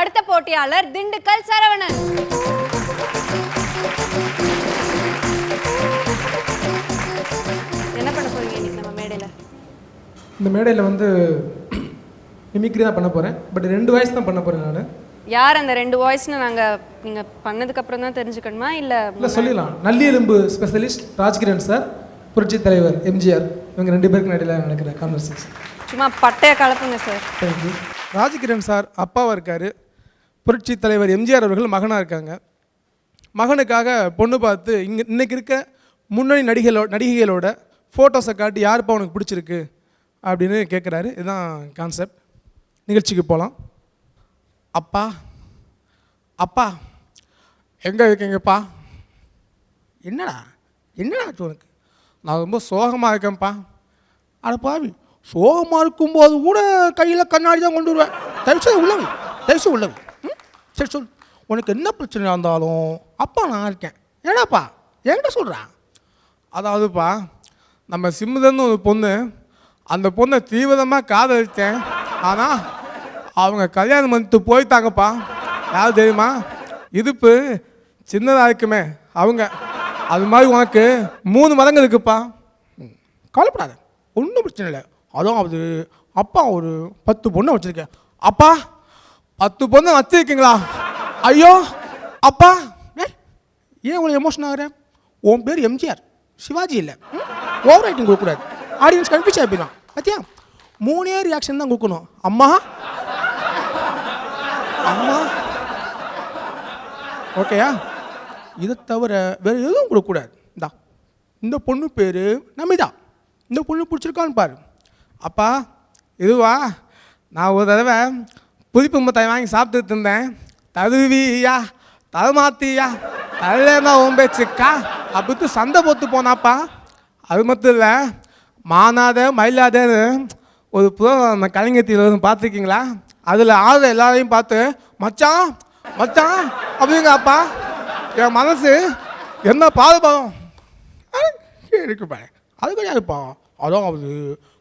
அடுத்த போட்டியாளர் திண்டுக்கல் சரவணன். என்ன பண்ண போறீங்க இன்னைக்கு நம்ம மேடையில? இந்த மேடையில் வந்து மிமிக்ரி தான் பண்ண போகிறேன் பட் ரெண்டு வயசு தான் பண்ண போகிறேன் நான். யார் அந்த ரெண்டு வாய்ஸ்னு நாங்க நீங்க பண்ணதுக்கு அப்புறம் தான் தெரிஞ்சுக்கணுமா? இல்ல இல்லை சொல்லிடலாம். நல்லியெலும்பு ஸ்பெஷலிஸ்ட் ராஜ்கிரண் சார் புரட்சி தலைவர் எம்ஜிஆர் இவங்க ரெண்டு பேருக்கு நடையில் நடக்கிற கான்வர்சேஷன் சும்மா பட்டைய கலப்புங்க sir thank you Rajkiran sir அப்பாவாக இருக்கார். புரட்சி தலைவர் எம்ஜிஆர் அவர்கள் மகனாக இருக்காங்க. மகனுக்காக பொண்ணு பார்த்து இங்கே இன்னைக்கு இருக்க முன்னணி நடிகளோ நடிகைகளோட ஃபோட்டோஸை காட்டி யாருப்பா உனக்கு பிடிச்சிருக்கு? அப்படின்னு கேட்குறாரு இதுதான் கான்செப்ட் நிகழ்ச்சிக்கு போகலாம் அப்பா அப்பா எங்கே இருக்கீங்கப்பா? என்னடா என்னடா ஆச்சு உனக்கு? நான் ரொம்ப சோகமாக இருக்கேன்ப்பா. அட பாவி சோகமாக இருக்கும்போது கூட கையில் கண்ணாடி தான் கொண்டு வருவேன். தயவுசெய்து உள்ளவை தயவுசெய்து உள்ளவை ம்? சரி சொல் உனக்கு என்ன பிரச்சனையாக இருந்தாலும் அப்பா நான் இருக்கேன். ஏடாப்பா என்கிட்ட சொல்கிறா அதாவதுப்பா நம்ம சிம்முதன்னு ஒரு பொண்ணு அந்த பொண்ணை தீவிரமாக காதலித்தேன் ஆனால் அவங்க கல்யாணம் பண்ணிட்டு போயிட்டாங்கப்பா. யார் தெரியுமா? இடுப்பு சின்னதாக இருக்குமே அவங்க. அது மாதிரி உனக்கு மூணு மடங்கு இருக்குப்பா. ம், கவலைப்படாத. ஒன்றும் பிரச்சனை இல்லை. அதாவது அப்பா ஒரு பத்து பொண்ணை வச்சுருக்கேன் அப்பா பத்து பொண்ணை வச்சுருக்கீங்களா? ஐயோ அப்பா ஏ ஏன் இவ்வளோ எமோஷன் ஆகிறேன் உன் பேர் எம்ஜிஆர் சிவாஜி இல்லை. ஓவர் ரைட்டிங் கொடுக்கக்கூடாது. ஆடியன்ஸ் கன்ஃபியூஸ் ஆகிடலாம் பார்த்தியா மூணே ரியாக்ஷன் தான் கொடுக்கணும். அம்மா. அம்மா. ஓகேயா இதை தவிர வேறு எதுவும் கொடுக்கக்கூடாது. இந்தா இந்த பொண்ணு பேர் நமிதா. இந்த பொண்ணு பிடிச்சிருக்கான்னு பாரு. அப்பா இதுவா? நான் ஒரு தடவை புளிப்பு முத்தாய் வாங்கி சாப்பிட்டுட்டு இருந்தேன். தருவியா தரமாத்தியா தரலேனா ஓம்பேச்சுக்கா அப்படின்ட்டு சண்டை போட்டு போனாப்பா. அது மட்டும் இல்லை மானாத மயிலாதன்னு ஒரு புறம் கலைஞத்தில் பார்த்துருக்கீங்களா? அதில் ஆறு எல்லாரையும் பார்த்து மச்சான் மச்சான் அப்படிங்க அப்பா. என் மனசு என்ன பாதுபாதம் இருக்குப்பா அது அதுவும் அவரு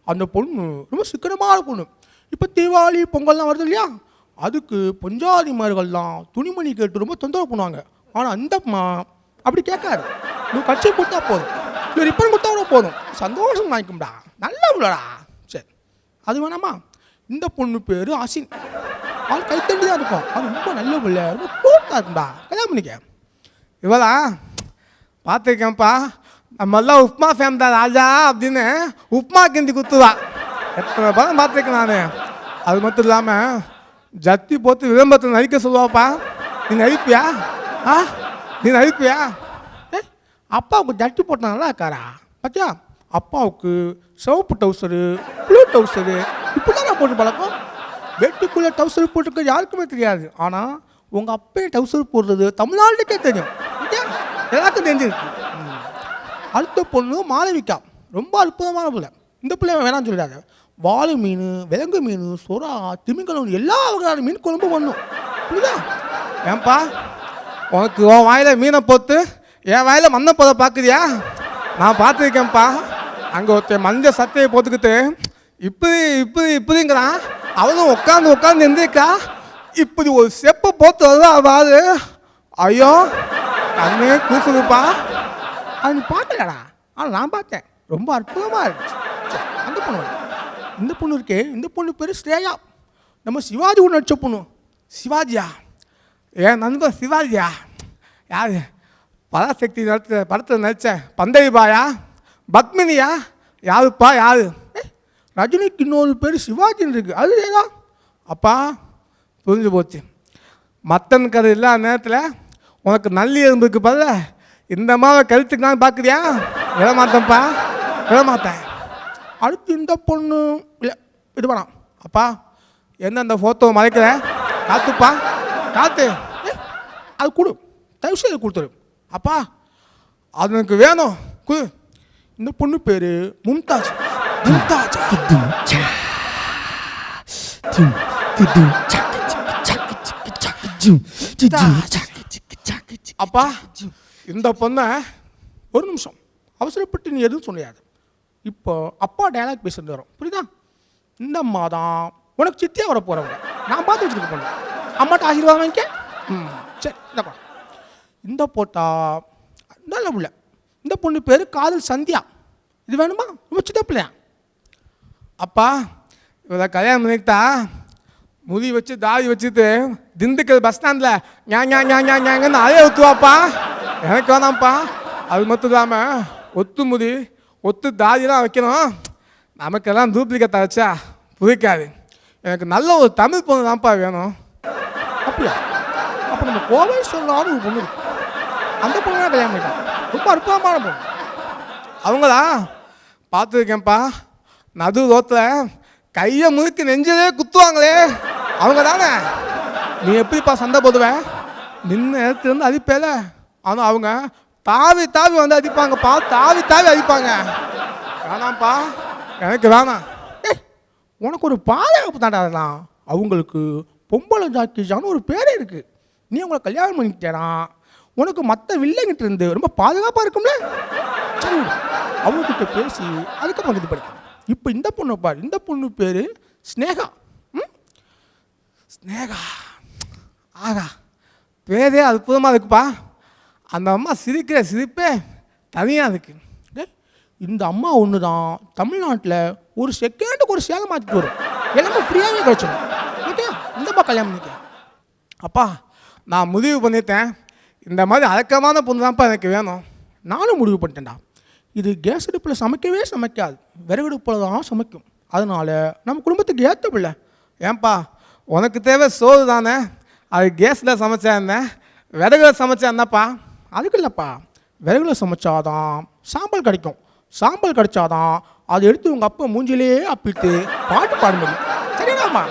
அந்த பொண்ணு ரொம்ப சிக்கனமான பொண்ணு. இப்போ தீபாவளி பொங்கல்லாம் வருது இல்லையா? அதுக்கு பொஞ்சாதிமார்கள்லாம் துணிமணி கேட்டு ரொம்ப தொந்தரவு பண்ணுவாங்க. ஆனால் அந்த அம்மா அப்படி கேட்காது. நீ கட்சி கொடுத்தா போதும். இல்லை ரிப்பன் கொடுத்தா கூட போதும். சந்தோஷம் வாங்கிக்கும்டா. நல்லா உள்ளடா சரி. அது வேணாமா? இந்த பொண்ணு பேர் அசின். அவள் கைத்தண்டி தான் இருக்கும். அது ரொம்ப நல்ல பிள்ளை. ரொம்ப கூட்டாக இருக்கும்டா. கல்யாணம் பண்ணிக்க. இவளா? பார்த்துருக்கேன்ப்பா. நம்மெல்லாம் உப்மா ஃபேம் தான் ராஜா அப்படின்னு உப்மா கிண்டி குத்துவா. எத்தனை படம் பார்த்துருக்கேன் நான். அது மட்டும் இல்லாமல் ஜத்தி போட்டு விளம்பரத்தில் நடிக்க சொல்லுவாப்பா. நீ நடிப்பியா? ஆ? நீ நடிப்பியா? ஏ அப்பாவுக்கு ஜட்டி போட்டால் நல்லா இருக்காரா? பார்த்தியா அப்பாவுக்கு சிவப்பு டவுசரு ப்ளூ டவுசரு இப்படிதான் போட்டு பழக்கம். வெட்டிக்குள்ளே டவுசர் போட்டுக்க யாருக்குமே தெரியாது. ஆனால் உங்கள் அப்பே டவுசர் போடுறது தமிழ்நாட்டுக்கே தெரியும். ஓகே எல்லாருக்கும் தெரிஞ்சிருக்கு. அடுத்த பொண்ணு மாளவிகா ரொம்ப அற்புதமான பிள்ளை. இந்த பிள்ளை வேணாம்னு சொல்லிட்டாங்க வாழை மீன் விலங்கு மீன் சுறா திமிங்கலம் எல்லா வகையான மீன் குழம்பு பண்ணும் புரியுதா? ஏன்பா உனக்கு உன் வாயில் மீனை போத்து என் வாயில் மண்ணை போத பார்க்குறியா நான் பார்த்துருக்கேன்ப்பா அங்கே ஒருத்தன் மஞ்சள் சத்தையை போத்துக்கிட்டு இப்படி இப்படி இப்படிங்கிறான். அவனும் உட்காந்து உட்காந்து எந்திரிக்கா. இப்படி ஒரு செப்பை போட்டு அவாது ஐயோ கண்ணே கூசுதுப்பா. அது நீ பார்க்கலடா. ஆனால் நான் பார்த்தேன். ரொம்ப அற்புதமாக இருந்துச்சு. அந்த பொண்ணு இந்த பொண்ணு இருக்கே. இந்த பொண்ணு பேர் ஸ்ரேயா. நம்ம சிவாஜி ஒன்று நடிச்ச பொண்ணு. சிவாஜியா? ஏன் நண்பர் சிவாஜியா? யார்? பராசக்தி நடத்த படத்தில் நடித்த பந்தவி பாயா பத்மினியா? யாருப்பா யாரு? ரஜினிக்கு இன்னொரு பேர் சிவாஜின்னு இருக்குது அது ஏதா? அப்பா புரிஞ்சு போச்சு. மட்டன் கதை இல்லாத நேரத்தில் உனக்கு நல்லி எறும்புக்கு பதில் இந்த மாதிரி கழுத்துக்கு பார்க்குறியா? விட மாட்டேன்ப்பா விட மாத்தேன் அடுத்து இந்த பொண்ணு இல்லை இது வேணாம். அப்பா என்ன அந்த ஃபோட்டோ மறைக்கிற? காத்துப்பா. காத்து. அது கொடு. தயவு செய்து கொடுத்துரு. அப்பா அது எனக்கு வேணும். கு இந்த பொண்ணு பேர் மும்தாஜ். மும்தாஜ். அப்பா இந்த பொண்ணை ஒரு நிமிஷம். அவசரப்பட்டு நீ எதுவும் சொல்லாது. இப்போ அப்பா டயலாக் பேசிட்டு வரும். புரியுதா? இந்த அம்மா தான் உனக்கு சித்தியாக வர போகிறவங்க நான் பார்த்து வச்சுருக்க பொண்ணு அம்மாட்ட ஆசீர்வாதம் வாங்கிக்க? ம் சரி இந்த இந்த போட்டா நல்ல பிள்ளை. இந்த பொண்ணு பேர் காதல் சந்தியா. இது வேணுமா? ரொம்ப பிள்ளையா? அப்பா இவளை கல்யாணம் பண்ணிக்கிட்டா முதி வச்சு தாதி வச்சுட்டு திண்டுக்கல் பஸ் ஸ்டாண்டில் ஞாங்க ஞாங்க ஞா ஞா ஞாங்கன்னு அதே ஊற்றுவாப்பா எனக்கு வேணாம்ப்பா. அது மட்டும் இல்லாமல் ஒத்து முடி ஒத்து தாடிலாம் வைக்கணும். நமக்கெல்லாம் டூப்ளிகேட்டை வச்சா பிடிக்காது எனக்கு நல்ல ஒரு தமிழ் பொண்ணு தான்ப்பா வேணும். அப்படியா? அப்போ நம்ம கோவை சொல்லான்னு ஒரு பொண்ணு அந்த பொண்ணு தான் கல்யாணம் பண்ணிட்டான் ரொம்ப அற்புதமான பொண்ணு. அவங்களா? பார்த்துருக்கேன்ப்பா. நடு ரோட்டில் கையை முறுக்கி நெஞ்சிலே குத்துவாங்களே. அவங்க தானே? நீ எப்படிப்பா சண்டை போடுவ? நின்று இடத்துல இருந்து அடிப்பேல. ஆனால் அவங்க தாவி தாவி வந்து அடிப்பாங்கப்பா தாவி தாவி அடிப்பாங்க. வேணாம்ப்பா. எனக்கு வேணாம். ஏய் உனக்கு ஒரு பாதுகாப்பு தாண்டா அதெல்லாம் அவங்களுக்கு பொம்பளை ஜாக்கிஜான்னு ஒரு பேரே இருக்குது நீ உங்களை கல்யாணம் பண்ணிக்கிட்டேனா? உனக்கு மற்ற வில்லைங்கிட்ட இருந்து ரொம்ப பாதுகாப்பாக இருக்கும்ல? சரி அவங்கக்கிட்ட பேசி அதுக்கப்புறம் இது படிக்கலாம். இப்போ இந்த பொண்ணு பாரு இந்த பொண்ணு பேர் ஸ்னேகா. ம்? ஸ்னேகா. ஆகா. பேரே அற்புதமாக இருக்குப்பா. அந்த அம்மா சிரிக்கிற சிரிப்பே தனியாக இருக்கு. இந்த அம்மா ஒன்று தான் தமிழ்நாட்டில் ஒரு செகண்டுக்கு ஒரு சேலை மாற்றிட்டு வரும். எல்லாமே ஃப்ரீயாகவே கிடச்சிடும் ஓகே இந்த அம்மா கல்யாணம் பண்ணிக்க அப்பா நான் முடிவு பண்ணிட்டேன். இந்த மாதிரி அடக்கமான பொண்ணு தான்ப்பா எனக்கு வேணும். நானும் முடிவு பண்ணிட்டேன்டா. இது கேஸ் அடுப்பில் சமைக்கவே சமைக்காது. விறகு அடுப்பில் தான் சமைக்கும். அதனால நம்ம குடும்பத்துக்கு ஏற்ற பிள்ளை ஏன்பா உனக்கு தேவை சோறு தானே? அது கேஸில் சமைச்சா என்ன? விறகுல சமைச்சா என்னப்பா? அதுக்கு இல்லைப்பா. விறகுல சமைச்சாதான் சாம்பல் கிடைக்கும். சாம்பல் கிடைச்சாதான் அதை எடுத்து உங்கள் அப்பா மூஞ்சிலேயே அப்பிட்டு பாட்டு பாட முடியும். சரிங்களாம்மா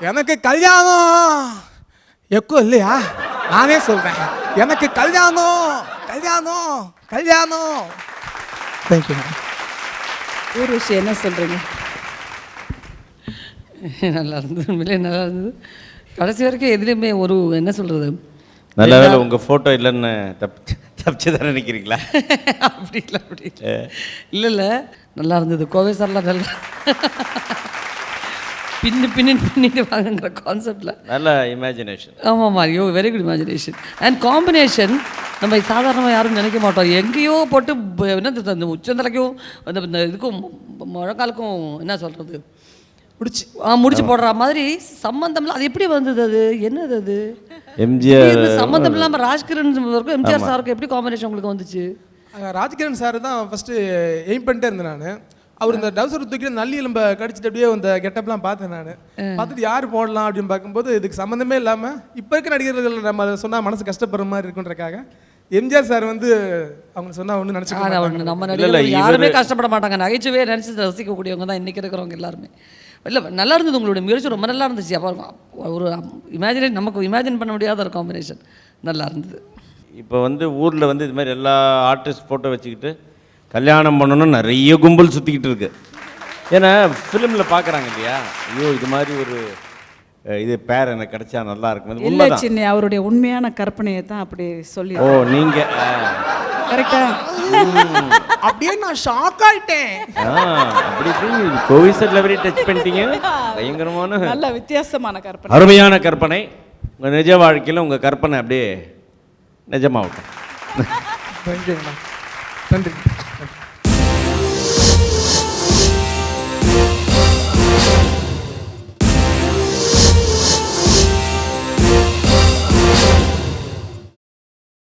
எனக்கு கல்யாணம். எக்கோ இல்லையா? நானே சொல்றேன். எனக்கு கல்யாணம். கல்யாணம். கல்யாணம். தேங்க்யூ ஒரு விஷயம் என்ன சொல்கிறீங்க நல்லா இருந்தது. உண்மையிலே நல்லா இருந்தது. கடைசி வரைக்கும் எதுலேயுமே ஒரு என்ன சொல்கிறது நல்ல வேளை உங்கள் ஃபோட்டோ இல்லைன்னு தப்பிச்சு தப்பிச்சு தான் நினைக்கிறீங்களா? அப்படி இல்லை அப்படி இல்லை. இல்லை இல்லை. நல்லா இருந்தது. கோவை சார்லாம் நல்லா பின்னு பின்னு பின்னிட்டு வாங்குங்கிற கான்செப்டில் நல்ல இமேஜினேஷன் ஆமாம் ஐயோ very good imagination and combination நம்ம சாதாரணமாக யாரும் நினைக்க மாட்டோம். எங்கேயோ போட்டு என்னது அந்த உச்சந்தலைக்கும் அந்த இதுக்கும் மு- முழங்காலுக்கும் என்ன சொல்கிறது பிடிச்சி ஆ முடிச்சு போடுற மாதிரி சம்மந்தம் அது எப்படி வந்தது அது? என்னது அது? எம்ஜிஆர் சம்மந்தம் இல்லாமல் ராஜ்கிரண் இருக்கும் எம்ஜிஆர் சாருக்கு எப்படி காம்பினேஷன் உங்களுக்கு வந்துச்சு? ராஜ்கிரண் சார் தான் ஃபஸ்ட்டு எய்ம் பண்ணிட்டே இருந்தேன் நான். அவர் இந்த டவுசர் தூக்கி நல்லி எலும்ப கடிச்சிட்டு அப்படியே அந்த கெட்டப்லாம் பார்த்தேன் நான். பார்த்துட்டு யார் போடலாம் அப்படின்னு பார்க்கும்போது இதுக்கு சம்மந்தமே இல்லாமல் இப்போ இருக்க நடிகர்கள் நம்ம அதை சொன்னால் மனசு கஷ்டப்படுற மாதிரி இருக்குன்றக்காக எம்ஜிஆர் சார் வந்து அவங்க சொன்னா ஒன்று அவன் நம்ம நடிகர்கள் யாருமே கஷ்டப்பட மாட்டாங்க. நகைச்சுவையை நினச்சி ரசிக்கக்கூடியவங்க தான் இன்றைக்கி இருக்கிறவங்க எல்லாருமே. இல்லை நல்லா இருந்தது உங்களுடைய முயற்சி ரொம்ப நல்லா இருந்துச்சு. அப்போ ஒரு இமேஜினே நமக்கு இமேஜின் பண்ண முடியாத ஒரு காம்பினேஷன் நல்லா இருந்தது. இப்போ வந்து ஊரில் வந்து இது மாதிரி எல்லா ஆர்டிஸ்ட் ஃபோட்டோ வச்சுக்கிட்டு கல்யாணம் பண்ணணும்னு நிறைய கும்பல் சுற்றிக்கிட்டு இருக்கு. ஏன்னா ஃபிலிமில் பார்க்குறாங்க இல்லையா? ஐயோ இது மாதிரி ஒரு இது பேர் எனக்கு கிடைச்சா நல்லா இருக்கும். இல்லை சின்ன அவருடைய உண்மையான கற்பனையை தான் அப்படி சொல்லி ஓ நீங்கள் கரெக்டா? அப்படியே நான் ஷாக் ஆயிட்டேன். அப்படி இப்படி கோவிட் செட்டில் டச் பண்ணிட்டீங்க? பயங்கரமான. நல்ல வித்தியாசமான கற்பனை. அருமையான கற்பனை. உங்கள் நிஜ வாழ்க்கையில் உங்கள் கற்பனை அப்படியே நிஜமாகட்டும். தேங்க்யூங்கண்ணா நன்றி.